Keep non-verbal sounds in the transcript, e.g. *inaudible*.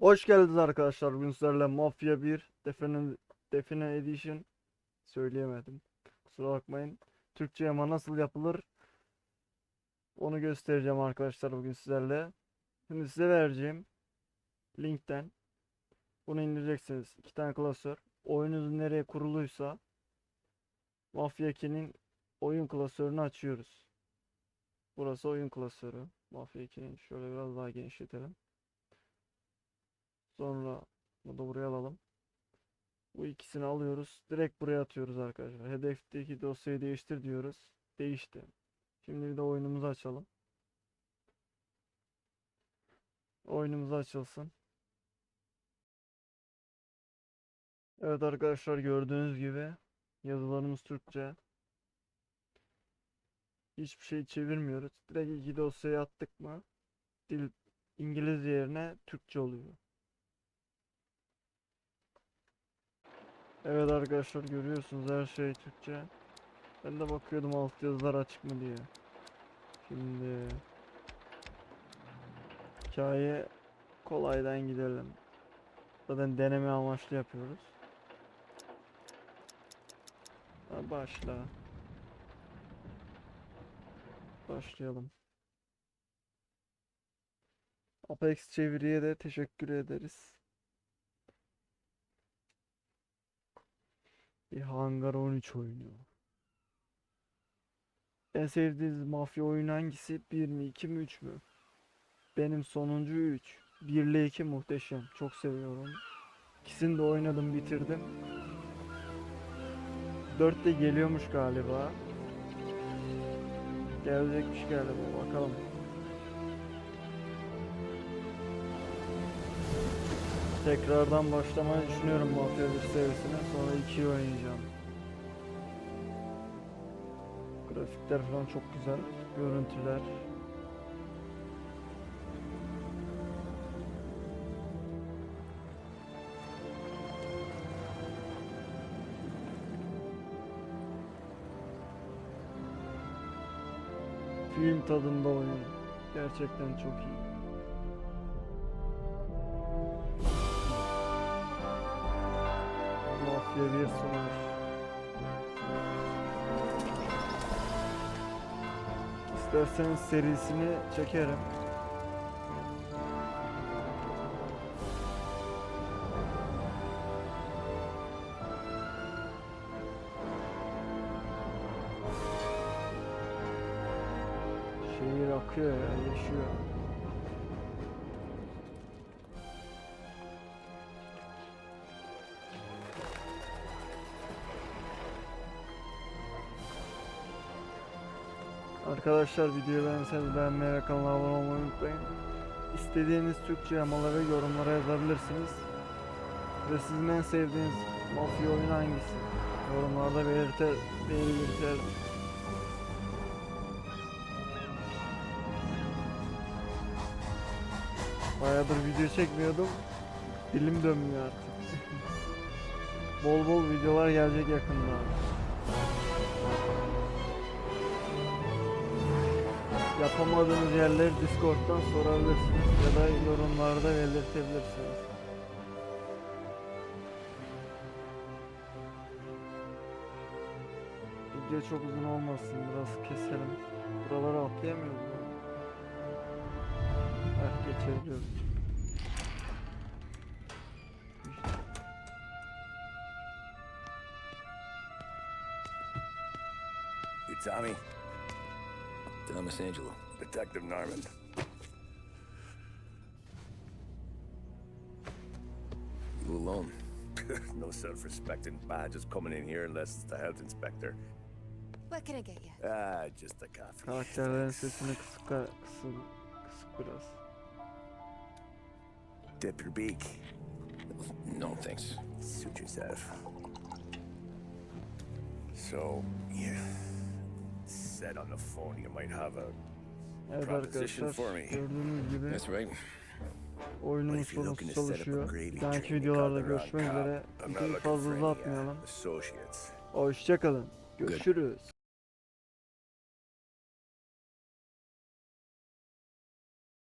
Hoş geldiniz arkadaşlar. Bugün sizlerle Mafya 1 Define, Define Edition söyleyemedim. Kusura bakmayın. Türkçe yama nasıl yapılır onu göstereceğim arkadaşlar bugün sizlerle. Şimdi size vereceğim linkten bunu indireceksiniz. İki tane klasör. Oyununuz nereye kuruluysa Mafya 2'nin oyun klasörünü açıyoruz. Burası oyun klasörü. Mafya 2'nin şöyle biraz daha genişletelim. Sonra bunu da buraya alalım. Bu ikisini alıyoruz. Direkt buraya atıyoruz arkadaşlar. Hedefteki dosyayı değiştir diyoruz. Değişti. Şimdi bir de oyunumuzu açalım. Oyunumuz açılsın. Evet arkadaşlar gördüğünüz gibi yazılarımız Türkçe. Hiçbir şey çevirmiyoruz. Direkt iki dosyayı attık mı dil İngilizce yerine Türkçe oluyor. Evet arkadaşlar görüyorsunuz her şey Türkçe. Ben de bakıyordum alt yazılar açık mı diye. Şimdi hikaye kolaydan gidelim. Zaten deneme amaçlı yapıyoruz. Ha, Başla. Başlayalım. Apex çeviriye de teşekkür ederiz. Bir Hangar 13 oyunu. En sevdiğiniz mafya oyunu hangisi? 1 mi 2 mi 3 mü? Benim sonuncu 3. 1 ile 2 muhteşem. Çok seviyorum. İkisini de oynadım bitirdim. 4 de geliyormuş galiba. Gelecekmiş galiba bakalım. Tekrardan başlamayı düşünüyorum Mafya 1 serisine. Sonra 2'yi oynayacağım. Grafikler falan çok güzel. Görüntüler. Film tadında oyun. Gerçekten çok iyi. Mafya 1 sunar. İsterseniz serisini çekerim. Şehir akıyor ya, yaşıyor. Arkadaşlar videoyu beğenseniz beğenmeyi ve kanala abone olmayı unutmayın. İstediğiniz Türkçe yamaları yorumlara yazabilirsiniz. Ve sizin en sevdiğiniz mafya oyunu hangisi? Yorumlarda belirter, belirter. Bayağıdır video çekmiyordum. Dilim dönmüyor artık. *laughs* bol bol videolar gelecek yakında. Yapamadığınız yerleri Discord'dan sorabilirsiniz ya da yorumlarda belirtebilirsiniz. Video çok uzun olmasın biraz keselim. Buraları atlayamıyoruz? Heh geçebiliyoruz. Tommy? Thomas Angelo. Detective Norman. You alone? *laughs* no self-respecting badges coming in here unless it's the health inspector. What can I get you? Ah, just a coffee. Sesini kısık biraz. Dip your beak. No, thanks. Suit yourself. So, you said on the phone you might have a Evet Proposition arkadaşlar for me. gördüğünüz gibi That's right. oyunumuz if you're sorusu looking to set up a çalışıyor. Bir dahaki videolarda görüşmek üzere. I'm not Videoyu fazla uh, uzatmayalım. associates. Hoşçakalın. Görüşürüz.